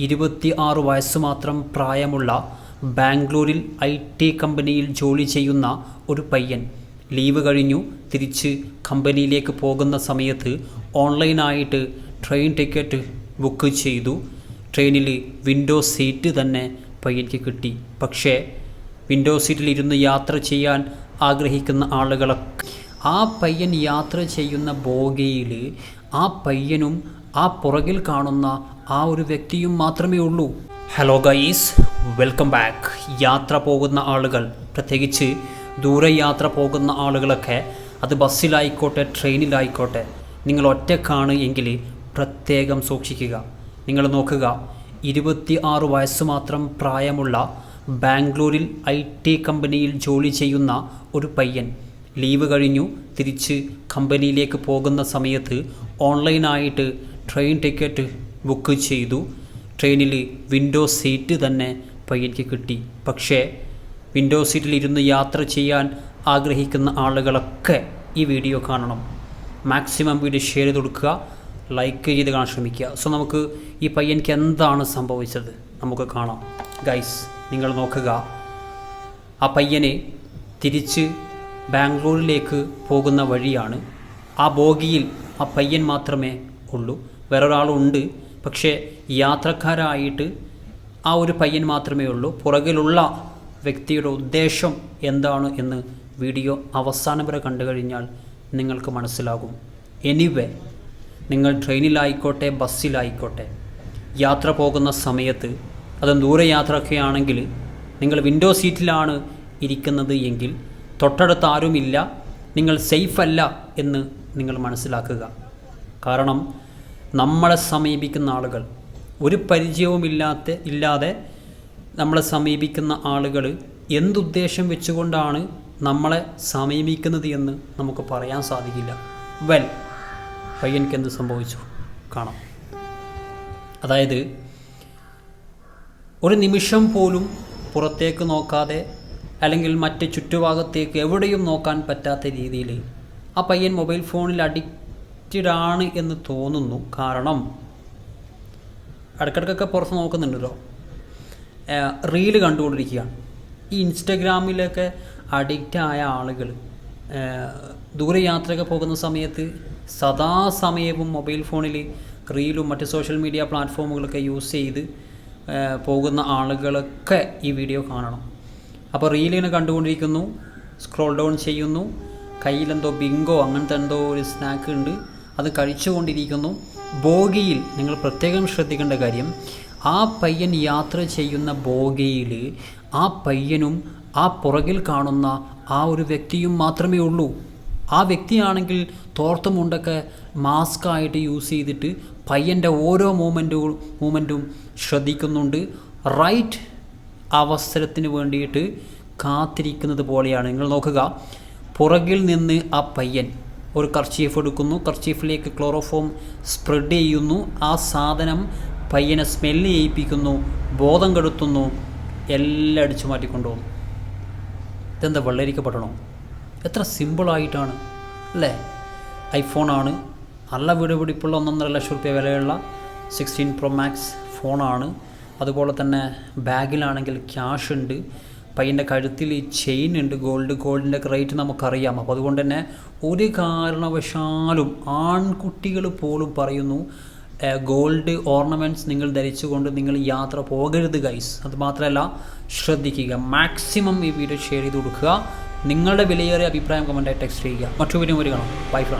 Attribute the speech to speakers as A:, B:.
A: ഇരുപത്തി ആറ് വയസ്സ് മാത്രം പ്രായമുള്ള ബാംഗ്ലൂരിൽ ഐ ടി കമ്പനിയിൽ ജോലി ചെയ്യുന്ന ഒരു പയ്യൻ. ലീവ് കഴിഞ്ഞു. തിരിച്ച് കമ്പനിയിലേക്ക് പോകുന്ന സമയത്ത് ഓൺലൈനായിട്ട് ട്രെയിൻ ടിക്കറ്റ് ബുക്ക് ചെയ്തു. ട്രെയിനിൽ വിൻഡോ സീറ്റ് തന്നെ പയ്യൻക്ക് കിട്ടി. പക്ഷേ വിൻഡോ സീറ്റിലിരുന്ന് യാത്ര ചെയ്യാൻ ആഗ്രഹിക്കുന്ന ആളുകളൊക്കെ ആ പയ്യൻ യാത്ര ചെയ്യുന്ന ബോഗിയിൽ ആ പയ്യനും ആ പുറകിൽ കാണുന്ന ആ ഒരു വ്യക്തിയും മാത്രമേ ഉള്ളൂ. ഹലോ ഗൈസ് വെൽക്കം ബാക്ക് യാത്ര പോകുന്ന ആളുകൾ പ്രത്യേകിച്ച് ദൂരയാത്ര പോകുന്ന ആളുകളൊക്കെ അത് ബസ്സിലായിക്കോട്ടെ ട്രെയിനിലായിക്കോട്ടെ നിങ്ങൾ ഒറ്റക്കാണ് എങ്കിൽ പ്രത്യേകം സൂക്ഷിക്കുക. നിങ്ങൾ നോക്കുക ഇരുപത്തി ആറ് വയസ്സ് മാത്രം പ്രായമുള്ള ബാംഗ്ലൂരിൽ ഐ ടി കമ്പനിയിൽ ജോലി ചെയ്യുന്ന ഒരു പയ്യൻ ലീവ് കഴിഞ്ഞു. തിരിച്ച് കമ്പനിയിലേക്ക് പോകുന്ന സമയത്ത് ഓൺലൈനായിട്ട് ട്രെയിൻ ടിക്കറ്റ് ബുക്ക് ചെയ്തു. ട്രെയിനിൽ വിൻഡോ സീറ്റ് തന്നെ പയ്യൻക്ക് കിട്ടി. പക്ഷേ വിൻഡോ സീറ്റിൽ ഇരുന്ന് യാത്ര ചെയ്യാൻ ആഗ്രഹിക്കുന്ന ആളുകളൊക്കെ ഈ വീഡിയോ കാണണം. മാക്സിമം വീഡിയോ ഷെയർ ചെയ്ത് കൊടുക്കുക ലൈക്ക് ചെയ്ത് കാണാൻ ശ്രമിക്കുക. സോ നമുക്ക് ഈ പയ്യൻക്ക് എന്താണ് സംഭവിച്ചത്? നമുക്ക് കാണാം. ഗൈസ് നിങ്ങൾ നോക്കുക. ആ പയ്യനെ തിരിച്ച് ബാംഗ്ലൂരിലേക്ക് പോകുന്ന വഴിയാണ്. ആ ബോഗിയിൽ ആ പയ്യൻ മാത്രമേ ഉള്ളൂ. വേറൊരാളുണ്ട്. പക്ഷേ യാത്രക്കാരായിട്ട് ആ ഒരു പയ്യൻ മാത്രമേ ഉള്ളൂ. പുറകിലുള്ള വ്യക്തിയുടെ ഉദ്ദേശം എന്താണ് എന്ന് വീഡിയോ അവസാനം വരെ കണ്ടു കഴിഞ്ഞാൽ നിങ്ങൾക്ക് മനസ്സിലാകും. എനിവേ നിങ്ങൾ ട്രെയിനിലായിക്കോട്ടെ ബസ്സിലായിക്കോട്ടെ യാത്ര പോകുന്ന സമയത്ത് അത് ദൂരയാത്രയൊക്കെ ആണെങ്കിൽ നിങ്ങൾ വിൻഡോ സീറ്റിലാണ് ഇരിക്കുന്നത് എങ്കിൽ തൊട്ടടുത്ത് ആരുമില്ല നിങ്ങൾ സേഫ് അല്ല എന്ന് നിങ്ങൾ മനസ്സിലാക്കുക. കാരണം നമ്മളെ സമീപിക്കുന്ന ആളുകൾ. ഒരു പരിചയവുമില്ലാത്ത ഇല്ലാതെ നമ്മളെ സമീപിക്കുന്ന ആളുകൾ എന്തുദ്ദേശം വെച്ചുകൊണ്ടാണ് നമ്മളെ സമീപിക്കുന്നത് എന്ന് നമുക്ക് പറയാൻ സാധിക്കില്ല. വെൽ പയ്യൻക്ക് എന്ത് സംഭവിച്ചു? കാണാം. അതായത് ഒരു നിമിഷം പോലും പുറത്തേക്ക് നോക്കാതെ അല്ലെങ്കിൽ മറ്റ് ചുറ്റുഭാഗത്തേക്ക് എവിടെയും നോക്കാൻ പറ്റാത്ത രീതിയിൽ ആ പയ്യൻ മൊബൈൽ ഫോണിൽ അഡിക്റ്റഡ് ആണ് എന്ന് തോന്നുന്നു. കാരണം ഇടയ്ക്കിടയ്ക്കൊക്കെ പുറത്ത് നോക്കുന്നുണ്ടല്ലോ. റീൽ കണ്ടുകൊണ്ടിരിക്കുകയാണ് ഈ ഇൻസ്റ്റഗ്രാമിലൊക്കെ അഡിക്റ്റായ ആളുകൾ ദൂരയാത്രയൊക്കെ പോകുന്ന സമയത്ത് സദാസമയവും മൊബൈൽ ഫോണിൽ റീലും മറ്റ് സോഷ്യൽ മീഡിയ പ്ലാറ്റ്ഫോമുകളൊക്കെ യൂസ് ചെയ്ത് പോകുന്ന ആളുകളൊക്കെ ഈ വീഡിയോ കാണണം. അപ്പോൾ റീലിങ്ങനെ കണ്ടുകൊണ്ടിരിക്കുന്നു സ്ക്രോൾ ഡൗൺ ചെയ്യുന്നു. കയ്യിലെന്തോ ബിങ്കോ അങ്ങനത്തെ എന്തോ ഒരു സ്നാക്ക് ഉണ്ട്. അത് കഴിച്ചുകൊണ്ടിരിക്കുന്നു. ബോഗിയിൽ നിങ്ങൾ പ്രത്യേകം ശ്രദ്ധിക്കേണ്ട കാര്യം ആ പയ്യൻ യാത്ര ചെയ്യുന്ന ബോഗിയിൽ ആ പയ്യനും ആ പുറകിൽ കാണുന്ന ആ ഒരു വ്യക്തിയും മാത്രമേ ഉള്ളൂ. ആ വ്യക്തിയാണെങ്കിൽ തോർത്തുമുണ്ടൊക്കെ മാസ്ക് ആയിട്ട് യൂസ് ചെയ്തിട്ട് പയ്യന്റെ ഓരോ മൂമെന്റും മൂമെന്റും ശ്രദ്ധിക്കുന്നുണ്ട്. റൈറ്റ് അവസരത്തിന് വേണ്ടിയിട്ട് കാത്തിരിക്കുന്നത് പോലെയാണ്. നിങ്ങൾ നോക്കുക പുറകിൽ നിന്ന് ആ പയ്യൻ ഒരു കർച്ചീഫ് എടുക്കുന്നു. കർച്ചീഫിലേക്ക് ക്ലോറോഫോം സ്പ്രെഡ് ചെയ്യുന്നു. ആ സാധനം പയ്യനെ സ്മെല്ല് ചെയ്യിപ്പിക്കുന്നു. ബോധം കെടുത്തുന്നു. എല്ലാം അടിച്ചു മാറ്റിക്കൊണ്ടുപോകും ഇതെന്താ വെള്ളരിക്കപ്പെടണോ എത്ര സിമ്പിളായിട്ടാണ് അല്ലേ? ഐഫോണാണ്. നല്ല വിടുപിടിപ്പുള്ള ഒന്നൊന്നര ലക്ഷം റുപ്യ വിലയുള്ള സിക്സ്റ്റീൻ പ്രോ മാക്സ് ഫോണാണ്. അതുപോലെ തന്നെ ബാഗിലാണെങ്കിൽ ക്യാഷ് ഉണ്ട് പയ്യന്റെ കഴുത്തിൽ ഈ ചെയിൻ ഉണ്ട് ഗോൾഡ് ഗോൾഡിന്റെ റേറ്റ് നമുക്കറിയാം. അപ്പോൾ അതുകൊണ്ട് തന്നെ ഒരു കാരണവശാലും ആൺകുട്ടികൾ പോലും പറയുന്നു ഗോൾഡ് ഓർണമെന്റ്സ് നിങ്ങൾ ധരിച്ചുകൊണ്ട് നിങ്ങൾ യാത്ര പോകരുത് ഗൈസ് അതുമാത്രമല്ല ശ്രദ്ധിക്കുക. മാക്സിമം ഈ വീഡിയോ ഷെയർ ചെയ്ത് കൊടുക്കുക. നിങ്ങളുടെ വിലയേറിയ അഭിപ്രായം കമന്റായി ടെക്സ്റ്റ് ചെയ്യുക. മറ്റു വീഡിയോ ഒരു കാണാം. By front